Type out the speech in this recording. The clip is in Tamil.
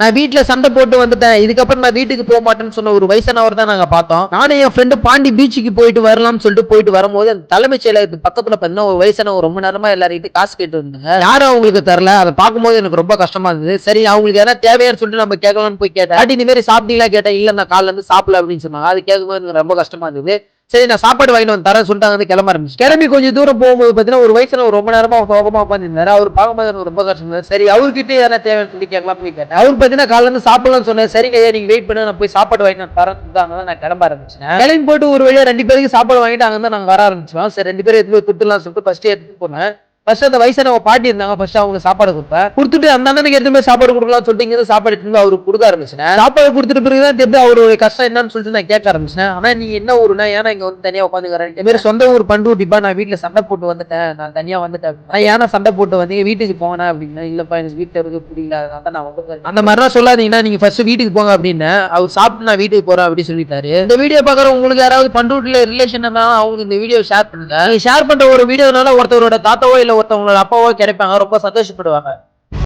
நான் வீட்டில் சண்டை போட்டு வந்துட்டேன். இதுக்கப்புறம் நான் வீட்டுக்கு போக மாட்டேன்னு சொன்ன ஒரு வயசானவர் தான் நாங்கள் பார்த்தோம். நானும் என் ஃப்ரெண்டு பாண்டி பீச்சுக்கு போயிட்டு வரலாம்னு சொல்லிட்டு போயிட்டு வரும்போது அந்த தலைமைச் செயலகத்துக்கு பக்கத்தில் பார்த்தீங்கன்னா ஒரு வயசானவர் ரொம்ப நேரமாக எல்லார்கிட்ட காசு கேட்டு இருந்தாங்க யாரும் அவங்களுக்கு தரல. அதை பார்க்கும்போது எனக்கு ரொம்ப கஷ்டமா இருந்தது. சரி அவங்களுக்கு எதாவது தேவையான்னு சொல்லிட்டு நம்ம கேட்கலாம்னு போய் கேட்டேன். பாட்டி இந்த மாதிரி சாப்பிட்டீங்களா? கேட்டேன். இல்லை நான் காலைல இருந்து சாப்பிடல அப்படின்னு சொன்னாங்க. அது கேட்கும்போது எனக்கு ரொம்ப கஷ்டமா இருந்தது. சரி நான் சாப்பாடு வாங்கிட்டு வந்து தரேன் சொல்லிட்டு வந்து கிளம்ப ஆரம்பிச்சு கிளம்பி கொஞ்சம் தூரம் போகும்போது பார்த்தீங்கன்னா ஒரு வயசுல ஒரு ரொம்ப நேரமா சோகமா உட்காந்துருந்தாரு அவர் பார்க்கும்போது எனக்கு ரொம்ப கஷ்டம். சரி அவர்கிட்ட யாரா தேவைன்னு சொல்லி கேட்கலாம் கேட்டேன். அவர் பார்த்தீங்கன்னா இருந்து சாப்பிடலாம்னு சொன்னேன் சரிங்க ஐயா நீங்க வெயிட் பண்ணு நான் போய் சாப்பாடு வாங்கிட்டு வந்து தரேன் தான் நான் கிளம்ப ஆரம்பிச்சேன் கிளம்பி போட்டு ஒரு வழியா ரெண்டு பேருக்கு சாப்பாடு வாங்கிட்டு அங்க தான் நாங்க வர ஆரம்பிச்சோம் சரி ரெண்டு பேரும் போய் கொடுத்துடலாம் சொல்லிட்டு ஃபர்ஸ்ட் எடுத்து போனேன். ஃபர்ஸ்ட் அந்த வயசான பாட்டி இருந்தாங்க. ஃபர்ஸ்ட் அவங்க சாப்பாடு கொடுப்பேன் கொடுத்துட்டு அந்த அண்ணனுக்கு எடுத்து போய் சாப்பாடு கொடுக்கலாம் சொல்லிட்டு இங்கே சாப்பாடு எடுத்து அவருக்கு கொடுக்க ஆரம்பிச்சேன் சாப்பாடு கொடுத்துட்டு பிறகு தான் தெரிஞ்சு அவருடைய கஷ்டம் என்னன்னு சொல்லிட்டு நான் கேட்க ஆரம்பிச்சேன். ஆனா நீ என்ன ஊருனா ஏன்னா இங்க வந்து தனியா உட்காந்துக்கிறேன். இந்த மாதிரி சொந்த ஊர் பண்டூட்டிப்பா நான் வீட்டுல சண்டை போட்டு வந்துட்டேன். நான் தனியா வந்துட்டேன். நான் ஏன்னா சண்டை போட்டு வந்தீங்க வீட்டுக்கு போனேன் அப்படின்னா இல்லப்பா எனக்கு வீட்டுல இருக்கு பிடிக்கல. அதனால தான் நான் வந்து அந்த மாதிரிலாம் சொல்லாதீங்கன்னா நீங்க ஃபர்ஸ்ட் வீட்டுக்கு போங்க அப்படின்னு அவர் சாப்பிட்டு நான் வீட்டுக்கு போறேன் அப்படின்னு சொல்லிட்டாரு. இந்த வீடியோ பாக்குற உங்களுக்கு யாராவது பண்டூட்டில ரிலேஷன் இருந்தாலும் அவங்க இந்த வீடியோ ஷேர் பண்ணுங்க. ஷேர் பண்ற ஒரு வீடியோனால ஒருத்தரோட தாத்தாவோ இல்ல ஒருத்தவங்களோட அப்பாவோ கிடைப்பாங்க ரொம்ப சந்தோஷப்படுவாங்க.